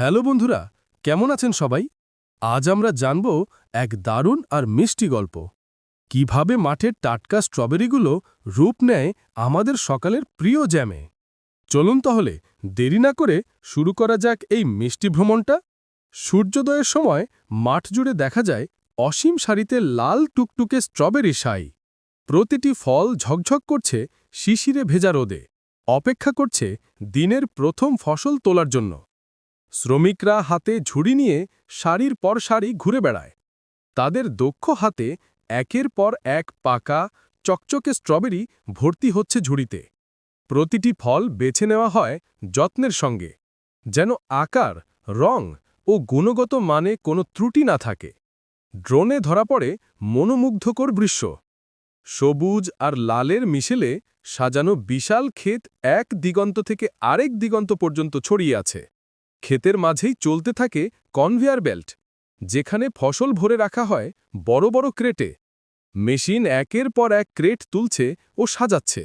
Hello বন্ধুরা, কেমন আছেন সবাই? আজ আমরা জানব এক দারুণ আর মিষ্টি গল্প। কীভাবে মাঠের টাটকা স্ট্রবেরিগুলো রূপ নেয় আমাদের সকালের প্রিয় জ্যামে? চলুন তাহলে দেরি না করে শুরু করা যাক এই মিষ্টি ভ্রমণটা। সূর্যোদয়ের সময় মাঠ জুড়ে দেখা যায় অসীম সারিতে লাল টুকটুকে স্ট্রবেরি সাই। প্রতিটি ফল ঝকঝক করছে শিশিরে ভেজা রোদে। অপেক্ষা করছে দিনের প্রথম ফসল তোলার জন্য। শ্রমিকরা হাতে ঝুড়ি নিয়ে সারির পর সারি ঘুরে বেড়ায়। তাদের দক্ষ হাতে একের পর এক পাকা, চকচকে স্ট্রবেরি ভর্তি হচ্ছে ঝুড়িতে। প্রতিটি ফল বেছে নেওয়া হয় যত্নের সঙ্গে, যেন আকার, রং ও গুণগত মানে কোনো ত্রুটি না থাকে। ড্রোনে ধরা পড়ে মনোমুগ্ধকর দৃশ্য সবুজ আর লালের মিশেলে সাজানো বিশাল ক্ষেত এক দিগন্ত থেকে আরেক দিগন্ত পর্যন্ত ছড়িয়ে আছে। ক্ষেতের মাঝেই চলতে থাকে কনভেয়ার বেল্ট, যেখানে ফসল ভরে রাখা হয় বড় বড় ক্রেটে। মেশিন একের পর এক ক্রেট তুলছে ও সাজাচ্ছে,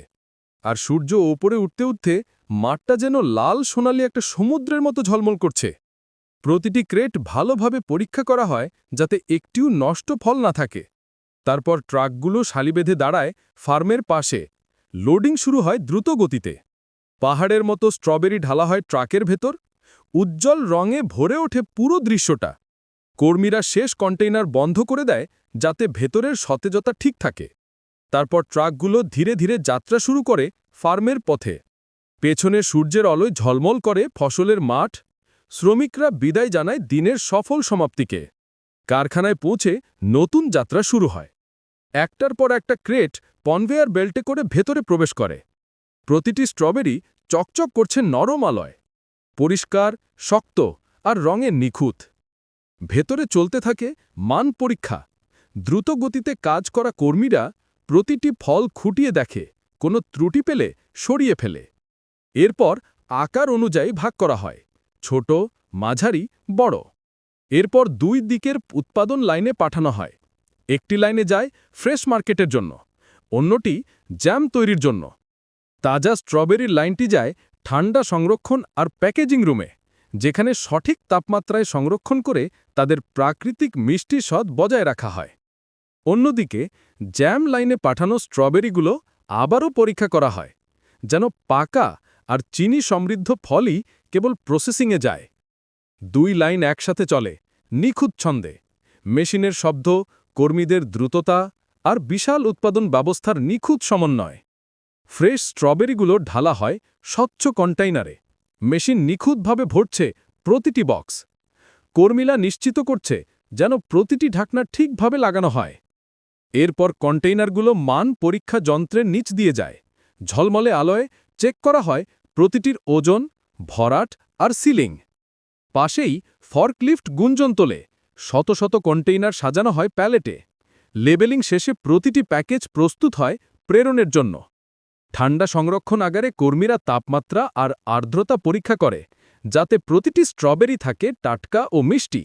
আর সূর্য ওপরে উঠতে উঠতে মাঠটা যেন লাল সোনালি একটা সমুদ্রের মতো ঝলমল করছে। প্রতিটি ক্রেট ভালোভাবে পরীক্ষা করা হয় যাতে একটিও নষ্ট ফল না থাকে। তারপর ট্রাকগুলো শালি বেঁধে দাঁড়ায় ফার্মের পাশে। লোডিং শুরু হয় দ্রুত গতিতে। পাহাড়ের মতো স্ট্রবেরি ঢালা হয় ট্রাকের ভেতর। উজ্জ্বল রঙে ভরে ওঠে পুরো দৃশ্যটা। কর্মীরা শেষ কন্টেইনার বন্ধ করে দেয় যাতে ভেতরের সতেজতা ঠিক থাকে। তারপর ট্রাকগুলো ধীরে ধীরে যাত্রা শুরু করে ফার্মের পথে। পেছনে সূর্যের আলোয় ঝলমল করে ফসলের মাঠ। শ্রমিকরা বিদায় জানায় দিনের সফল সমাপ্তিকে। কারখানায় পৌঁছে নতুন যাত্রা শুরু হয়। একটার পর একটা ক্রেট পনভেয়ার বেল্টে করে ভেতরে প্রবেশ করে। প্রতিটি স্ট্রবেরি চকচক করছে নরম আলয়। পরিষ্কার, শক্ত আর রঙে নিখুঁত। ভেতরে চলতে থাকে মান পরীক্ষা। দ্রুত গতিতে কাজ করা কর্মীরা প্রতিটি ফল খুঁটিয়ে দেখে, কোনো ত্রুটি পেলে সরিয়ে ফেলে। এরপর আকার অনুযায়ী ভাগ করা হয়, ছোট, মাঝারি, বড়। এরপর দুই দিকের উৎপাদন লাইনে পাঠানো হয়। একটি লাইনে যায় ফ্রেশ মার্কেটের জন্য, অন্যটি জ্যাম তৈরির জন্য। তাজা স্ট্রবেরির লাইনটি যায় ঠান্ডা সংরক্ষণ আর প্যাকেজিং রুমে, যেখানে সঠিক তাপমাত্রায় সংরক্ষণ করে তাদের প্রাকৃতিক মিষ্টি স্বাদ বজায় রাখা হয়। অন্যদিকে, জ্যাম লাইনে পাঠানো স্ট্রবেরিগুলো আবারও পরীক্ষা করা হয়, যেন পাকা আর চিনি সমৃদ্ধ ফলই কেবল প্রসেসিংয়ে যায়। দুই লাইন একসাথে চলে, নিখুঁত ছন্দে, মেশিনের শব্দ, কর্মীদের দ্রুততা আর বিশাল উৎপাদন ব্যবস্থার নিখুঁত সমন্বয়। ফ্রেশ স্ট্রবেরিগুলো ঢালা হয় স্বচ্ছ কন্টেইনারে। মেশিন নিখুঁতভাবে ভরছে প্রতিটি বক্স। কর্মীরা নিশ্চিত করছে যেন প্রতিটি ঢাকনা ঠিকভাবে লাগানো হয়। এরপর কন্টেইনারগুলো মান পরীক্ষা যন্ত্রের নিচ দিয়ে যায়। ঝলমলে আলোয় চেক করা হয় প্রতিটির ওজন, ভরাট আর সিলিং। পাশেই ফর্কলিফট গুঞ্জন তোলে। শত শত কন্টেইনার সাজানো হয় প্যালেটে। লেবেলিং শেষে প্রতিটি প্যাকেজ প্রস্তুত হয় প্রেরণের জন্য। ঠান্ডা সংরক্ষণ আগারে কর্মীরা তাপমাত্রা আর আর্দ্রতা পরীক্ষা করে, যাতে প্রতিটি স্ট্রবেরি থাকে টাটকা ও মিষ্টি।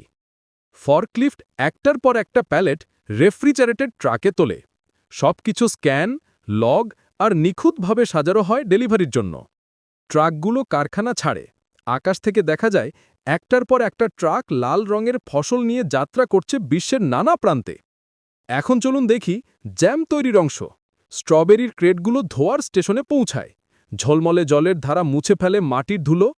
ফর্কলিফট একটার পর একটা প্যালেট রেফ্রিজারেটেড ট্রাকে তোলে। সবকিছু স্ক্যান, লগ আর নিখুঁতভাবে সাজানো হয় ডেলিভারির জন্য। ট্রাকগুলো কারখানা ছাড়ে। আকাশ থেকে দেখা যায়, একটার পর একটা ট্রাক লাল রঙের ফসল নিয়ে যাত্রা করছে বিশ্বের নানা প্রান্তে। এখন চলুন দেখি জ্যাম তৈরির অংশ। স্ট্রবেরির ক্রেটগুলো ধোয়ার স্টেশনে পৌঁছায়। ঝলমলে জলের ধারা মুছে ফেলে মাটির ধুলো,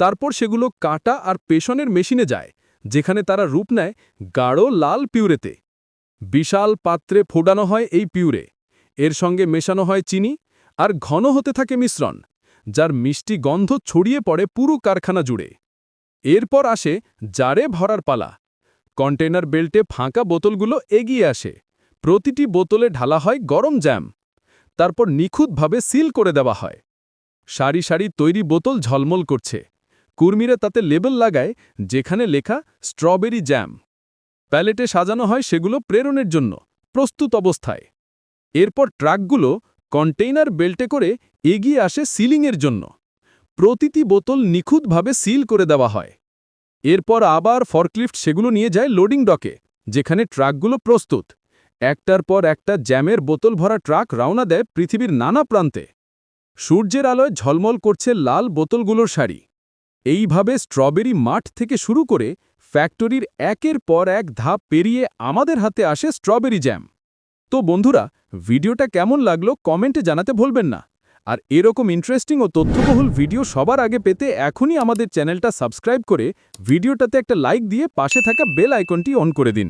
তারপর সেগুলো কাটা আর পেশনের মেশিনে যায়, যেখানে তারা রূপ নেয় গাঢ় লাল পিউরেতে। বিশাল পাত্রে ফোটানো হয় এই পিউরে। এর সঙ্গে মেশানো হয় চিনি আর ঘন হতে থাকে মিশ্রণ, যার মিষ্টি গন্ধ ছড়িয়ে পড়ে পুরো কারখানা জুড়ে। এরপর আসে জারে ভরার পালা। কন্টেনার বেল্টে ফাঁকা বোতলগুলো এগিয়ে আসে। প্রতিটি বোতলে ঢালা হয় গরম জ্যাম। তারপর নিখুঁতভাবে সিল করে দেওয়া হয়। সারি সারি তৈরি বোতল ঝলমল করছে। কর্মীরা তাতে লেবেল লাগায়, যেখানে লেখা স্ট্রবেরি জ্যাম। প্যালেটে সাজানো হয় সেগুলো প্রেরণের জন্য, প্রস্তুত অবস্থায়। এরপর ট্রাকগুলো কন্টেইনার বেল্টে করে এগিয়ে আসে সিলিংয়ের জন্য। প্রতিটি বোতল নিখুঁতভাবে সিল করে দেওয়া হয়। এরপর আবার ফরক্লিফট সেগুলো নিয়ে যায় লোডিং ডকে, যেখানে ট্রাকগুলো প্রস্তুত। একটার পর একটা জ্যামের বোতল ভরা ট্রাক রওনা দেয় পৃথিবীর নানা প্রান্তে। সূর্যের আলোয় ঝলমল করছে লাল বোতলগুলোর সারি। এইভাবে স্ট্রবেরি মাঠ থেকে শুরু করে ফ্যাক্টরির একের পর এক ধাপ পেরিয়ে আমাদের হাতে আসে স্ট্রবেরি জ্যাম। তো বন্ধুরা, ভিডিওটা কেমন লাগল কমেন্টে জানাতে ভুলবেন না। আর এরকম ইন্টারেস্টিং ও তথ্যবহুল ভিডিও সবার আগে পেতে এখনই আমাদের চ্যানেলটা সাবস্ক্রাইব করে ভিডিওটাতে একটা লাইক দিয়ে পাশে থাকা বেল আইকনটি অন করে দিন।